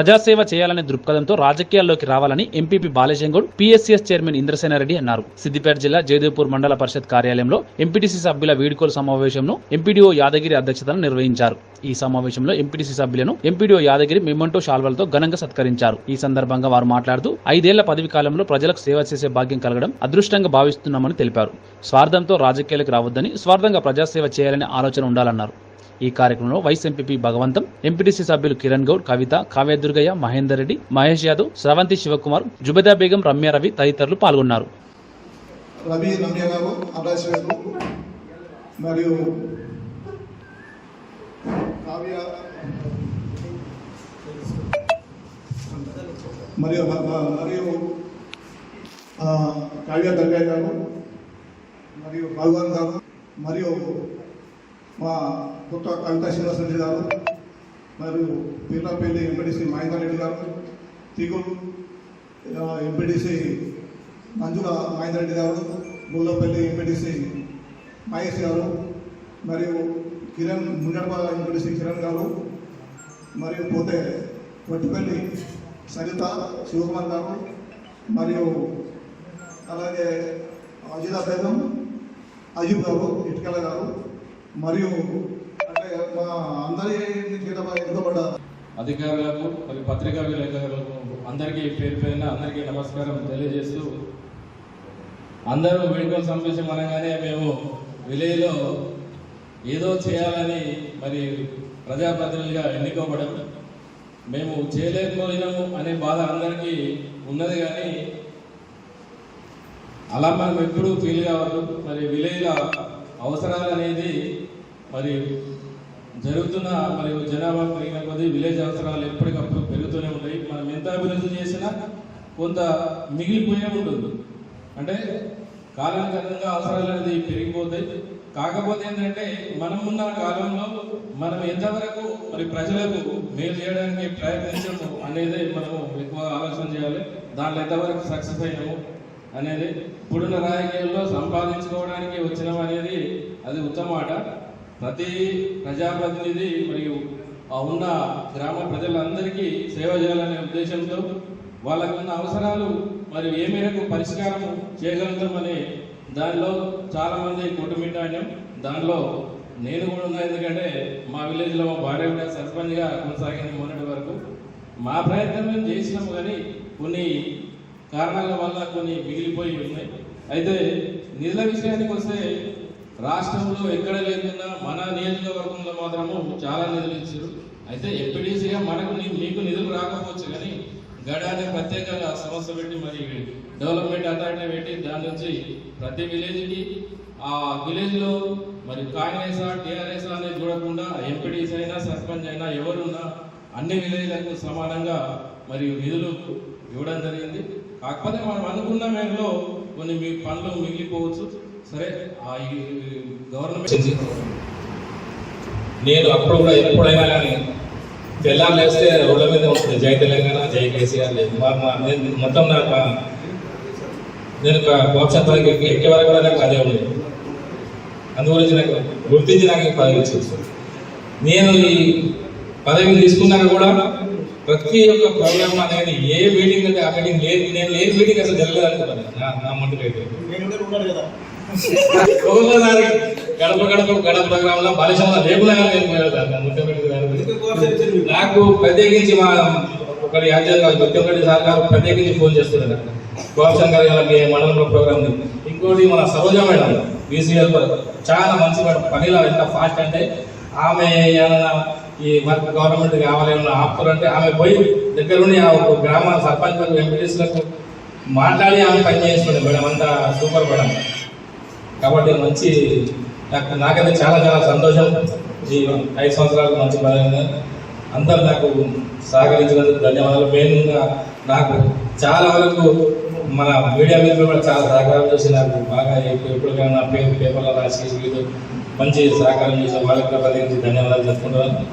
ప్రజాసేవ చేయాలనే దృక్పథంతో రాజకీయాల్లోకి రావాలని ఎంపీపీ బాలేజంగౌడ్ పీఎస్సీఎస్ చైర్మన్ ఇంద్రసేనారెడ్డి అన్నారు. సిద్దిపేట జిల్లా జయదేవ్పూర్ మండల పరిషత్ కార్యాలయంలో ఎంపీటీసీ సభ్యుల వీడుకోలు సమావేశంను ఎంపీడీఓ యాదగిరి అధ్యక్షతన నిర్వహించారు. ఈ సమావేశంలో ఎంపీటీసీ సభ్యులను ఎంపీడీఓ యాదగిరి మెమంటో షాల్వలతో ఘనంగా సత్కరించారు. ఈ సందర్భంగా వారు మాట్లాడుతూ ఐదేళ్ళ పదవి కాలంలో ప్రజలకు సేవ చేసే భాగ్యం కలగడం అదృష్టంగా భావిస్తున్నామని తెలిపారు. స్వార్థంతో రాజకీయాలకు రావద్దని స్వార్థంగా ప్రజాసేవ చేయాలనే ఆలోచన ఉండాలన్నారు. ఈ కార్యక్రమంలో వైస్ ఎంపీపీ భగవంతం ఎంపీటీసీ సభ్యులు కిరణ్ గౌడ్ కవిత కావ్యదుర్గయ్య మహేందర్ రెడ్డి మహేష్ యాదవ్ స్రవంతి శివకుమార్ జుబేదా బేగం రమ్య రవి తదితరులు పాల్గొన్నారు. రవి రమ్య గారు మరియు కావ్య మరియు మరియు కావ్య దర్గా గారు మరియు భగవాన్ గారు మరియు మా పుట్ట కవిత శ్రీనివాస రెడ్డి గారు మరియు పిల్లపల్లి ఎంపీటీసీ మహేందర్ రెడ్డి గారు తిగు ఎంపీటీసీ మంజుల మహేందర్ రెడ్డి గారు గోలపల్లి ఎంపీటీసీ మహేష్ గారు మరియు కిరణ్ ముండడప ఎంపీటీసీ కిరణ్ గారు మరియు పోతే పొట్టిపల్లి సరిత శివకుమార్ గారు మరియు అలాగే అజితా బేగం అజీబ్ గారు ఇటుకల గారు మరియు అంటే మా అందరి చేత అధికారులకు మరియు పత్రికా విలేకరులకు అందరికీ పేరు పేరున అందరికీ నమస్కారం తెలియజేస్తూ అందరూ వేడుకల సమావేశం అనగానే మేము విలేజ్లో ఏదో చేయాలని మరి ప్రజాప్రతినిధులుగా ఎన్నుకోబడం మేము చేయలేకపోయినాము అనే బాధ అందరికీ ఉన్నది కానీ అలా మనం ఎప్పుడూ ఫీల్ కావద్దు. మరి విలేజ్లో అవసరాలు అనేది మరి జరుగుతున్న మరియు జనాభా పెరిగిన కొద్దీ విలేజ్ అవసరాలు ఎప్పటికప్పుడు పెరుగుతూనే ఉంటాయి మనం ఎంత అభివృద్ధి చేసినా కొంత మిగిలిపోయే ఉంటుంది. అంటే కాలానుగుణంగా అవసరాలు అనేది పెరిగిపోతాయి. కాకపోతే ఏంటంటే మనం ఉన్న కాలంలో మనం ఎంతవరకు మరి ప్రజలకు మేలు చేయడానికి ప్రయత్నించము అనేది మనము ఎక్కువ ఆలోచన చేయాలి. దాంట్లో ఎంతవరకు సక్సెస్ అయినాము అనేది ఇప్పుడున్న రాజకీయాల్లో సంపాదించుకోవడానికి వచ్చినాం అనేది అది ఉత్తమాట ప్రతి ప్రజాప్రతినిధి మరియు ఉన్న గ్రామ ప్రజలందరికీ సేవ చేయాలనే ఉద్దేశంతో వాళ్ళకున్న అవసరాలు మరియు ఏ మేరకు పరిష్కారం చేయగలుగుతామని దానిలో చాలామంది మంది దానిలో నేను కూడా ఉన్నా ఎందుకంటే మా విలేజ్లో మా భార్య కూడా సర్పంచ్గా కొనసాగింది మొన్నటి వరకు. మా ప్రయత్నం మేము చేసినాము కానీ కొన్ని కారణాల వల్ల కొన్ని మిగిలిపోయి ఉన్నాయి. అయితే నిధుల విషయానికి వస్తే రాష్ట్రంలో ఎక్కడ లేకుండా మన నియోజకవర్గంలో మాత్రము చాలా నిధులు ఇచ్చారు. అయితే ఎంపీడీసీగా మనకు మీకు నిధులు రాకపోవచ్చు కానీ గడాన్ని ప్రత్యేకంగా సంస్థ పెట్టి మరి డెవలప్మెంట్ అథారిటీ పెట్టి దాని నుంచి ప్రతి విలేజ్కి ఆ విలేజ్లో మరి కాంగ్రెస్ టీఆర్ఎస్ అనేది చూడకుండా ఎంపీడీసీ అయినా సర్పంచ్ అయినా ఎవరున్నా అన్ని విలేజ్లకు సమానంగా మరియు నిధులు ఇవ్వడం జరిగింది. కాకపోతే మనం అనుకున్న మేరలో కొన్ని మీ పనులు మిగిలిపోవచ్చు. సరే ఆ ఈ గవర్నమెంట్ నేను అప్పుడు కూడా ఎప్పుడైనా కానీ తెల్లారు లేస్తే రోడ్ల మీద ఉంటుంది. జై తెలంగాణ జై కేసీఆర్ లేదు మా- నేను మొత్తం నాకు నేను ఒక మోక్షం ఎక్కే వరకు కూడా నాకు అదే ఉండేది. అందుగురించి నాకు గుర్తించి నాకు పదవి ఇచ్చింది నేను ఈ పదవి తీసుకున్నాక కూడా ప్రతి ఒక్క ప్రోగ్రామ్ అనేది ఏ మీటింగ్ అంటే ఆ మీటింగ్ లేదు నేను లేని మీటింగ్ అసలు జరగలేదు అనుకుంటాను నా నా ఒక్కొక్కసారి గడప గడప గడప ప్రోగ్రామ్లో బాలిశంలో లేకుండా. నాకు ప్రత్యేకించి మా ఒకరి యాజ్యం ముఖ్యమంత్రి సార్ గారు ప్రత్యేకించి ఫోన్ చేస్తున్నారు. గోపశంకర్ గారి మండలంలో ప్రోగ్రామ్ ఇంకోటి మన సరోజ మేడం బీసీఎల్ చాలా మంచి పనిలో ఎంత ఫాస్ట్ అంటే ఆమె ఏమన్నా ఈ వర్క్ గవర్నమెంట్ కావాలి ఏమన్నా ఆమె పోయి దగ్గరుండి ఆ ఒక గ్రామ సర్పంచ్ ఎంపీటీసీలకు మాట్లాడి ఆమె పని చేస్తుంది మేడం. అంత సూపర్ మేడం. కాబట్టి మంచి నాకు నాకైతే చాలా చాలా సంతోషం. ఈ ఐదు సంవత్సరాలు మంచి పదవి అందరు నాకు సహకరించినందుకు ధన్యవాదాలు. మెయిన్గా నాకు చాలా వరకు మన మీడియా మిత్రులు కూడా చాలా సహకారం చేసి నాకు బాగా ఎప్పటికైనా పేపర్లో రాసి వీళ్ళు మంచి సహకారం చేసిన వాళ్ళకి ప్రతి ధన్యవాదాలు చెప్పుకుంటున్నాను.